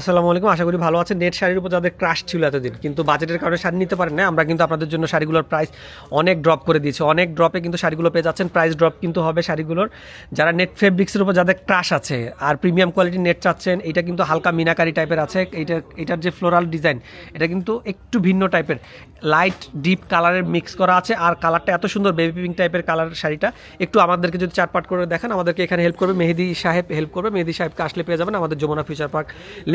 আসসালামু আলাইকুম। আশা করি ভালো আছে নেট শাড়ির উপর যাদের ক্রাশ ছিল এতদিন, কিন্তু বাজেটের কারণে শাড়ি নিতে পারেন না আমরা কিন্তু আপনাদের জন্য শাড়িগুলোর প্রাইস অনেক ড্রপ করে দিয়েছি। অনেক ড্রপে কিন্তু শাড়িগুলো পেয়ে যাচ্ছেন। প্রাইস ড্রপ কিন্তু হবে শাড়িগুলোর। যারা নেট ফেব্রিক্সের উপর যাদের ক্রাশ আছে আর প্রিমিয়াম কোয়ালিটির নেট চাচ্ছেন, এটা কিন্তু হালকা মিনাকারি টাইপের আছে। এটা, এটার যে ফ্লোরাল ডিজাইন এটা কিন্তু একটু ভিন্ন টাইপের লাইট ডিপ কালারের মিক্স করা আছে। আর কালারটা এত সুন্দর বেবি পিঙ্ক টাইপের কালার শাড়িটা। একটু আমাদেরকে যদি চারপাট করে দেখেন, আমাদেরকে এখানে হেল্প করবে। মেহেদি সাহেব হেল্প করবে। মেহেদি সাহেবকে আসলে পেয়ে যাবেন আমাদের Jamuna future park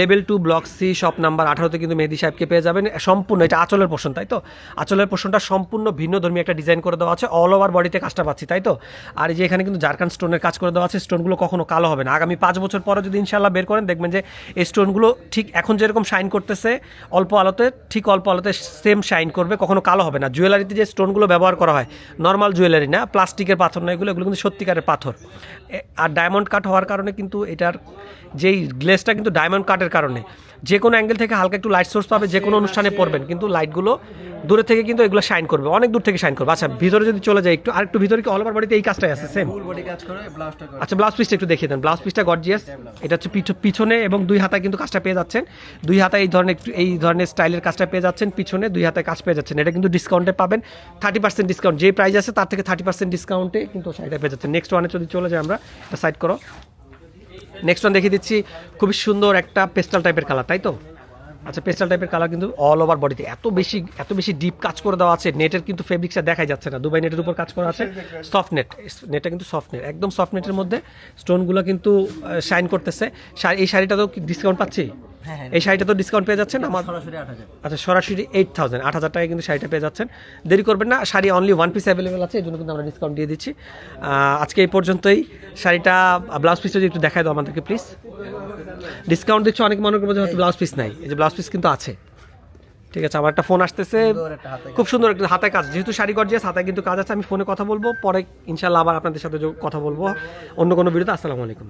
level two block C shop number আঠারোতে কিন্তু মেহেদি সাহেবকে পেয়ে যাবেন। সম্পূর্ণ এটা আঁচলের পোষণ, তাই তো? আঁচলের পোষণটা সম্পূর্ণ ভিন্ন ধর্মী একটা ডিজাইন করে দেওয়া আছে। অল ওভার বডিতে কাজটা পাচ্ছি, তাই তো? আর এই যে এখানে কিন্তু জারকান স্টোনের কাজ করে দেওয়া আছে স্টোনগুলো কখনো কালো হবে না। আগামী পাঁচ বছর পরে যদি ইনশাল্লাহ বের করেন, দেখবেন যে এই স্টোনগুলো ঠিক এখন যেরকম শাইন করতেছে, অল্প আলোতে, ঠিক অল্প আলোতে সেম শাইন করবে, কখনো কালো হবে না। জুয়েলারিতে যে স্টোনগুলো ব্যবহার করা হয় নর্মাল জুয়েলারি না প্লাস্টিকের পাথর না, এগুলো এগুলো কিন্তু সত্যিকারের পাথর। আর ডায়মন্ড কাট হওয়ার কারণে কিন্তু এটার যেই গ্লেসটা কিন্তু ডায়মন্ড কাটের কারণে। যে কোনো অ্যাঙ্গেল থেকে হালকা একটু লাইট সোর্স পাবে যে কোনো অনুষ্ঠানে পড়বেন কিন্তু লাইটগুলো দূরে থেকে কিন্তু এগুলো শাইন করবে অনেক দূর থেকে শাইন করবে। আচ্ছা ভিতরে যদি চলে যায় একটু আর একটু ভিতরে কি অল ওভার বডিতে এই কাজটাই আছে সেম আচ্ছা ব্লাউজ পিসটা একটু দেখিয়ে দেন। ব্লাউজ পিসটা গর্জিয়াস এটা হচ্ছে পিছ- পিছনে এবং দুই হাতায় কিন্তু কাজটা পেয়ে যাচ্ছেন। দুই হাতায় এই ধরনের একটু এই ধরনের স্টাইলের কাজটা পেয়ে যাচ্ছেন পিছনে দুই হাতায় কাজ পেয়ে যাচ্ছেন। এটা কিন্তু ডিসকাউন্টে পাবেন থার্টি পার্সেন্ট ডিসকাউন্ট যে প্রাইস আছে তার থেকে থার্টি পার্সেন্ট ডিসকাউন্টে কিন্তু শাড়িটা পেয়ে যাচ্ছেন। নেক্সট ওয়ানে যদি চলে যায় আমরা সাইড করো। নেক্সট ওয়ান দেখিয়ে দিচ্ছি, খুবই সুন্দর একটা পেস্টাল টাইপের কালার তাই তো আচ্ছা পেস্টাল টাইপের কালার কিন্তু অল ওভার বডিতে এত বেশি এত বেশি ডিপ কাজ করে দেওয়া আছে নেটের কিন্তু ফেব্রিক্সটা দেখাই যাচ্ছে না দুবাই নেটের উপর কাজ করা আছে সফট নেট নেটটা কিন্তু সফট নেট একদম সফট নেটের মধ্যে স্টোনগুলো কিন্তু শাইন করতেছে এই শাড়িটা তো ডিসকাউন্ট পাচ্ছি। এই শাড়িটা তো ডিসকাউন্ট পেয়ে যাচ্ছেন আমার সরাসরি আচ্ছা সরাসরি এইট থাউজেন্ড আট হাজার টাকায় কিন্তু শাড়িটা পেয়ে যাচ্ছেন। দেরি করবেন না sari only one piece available আছে এই জন্য কিন্তু আমরা ডিসকাউন্ট দিয়ে দিচ্ছি। আজকে এই পর্যন্তই। শাড়িটা ব্লাউজ পিসটা যদি একটু দেখাই দাও আমাদেরকে প্লিজ ডিসকাউন্ট দিচ্ছে অনেক মনে করব যে হয়তো ব্লাউজ পিস নাই। এই যে ব্লাউজ পিস কিন্তু আছে। ঠিক আছে আমার একটা ফোন আসতেছে। খুব সুন্দর একটা হাতে কাজ। যেহেতু শাড়ি গর্জিয়াস হাতে কিন্তু কাজ আছে আমি ফোনে কথা বলব। পরে ইনশাল্লাহ আবার আপনাদের সাথে কথা বলব। অন্য কোনো ভিডিওতে আসসালামু আলাইকুম।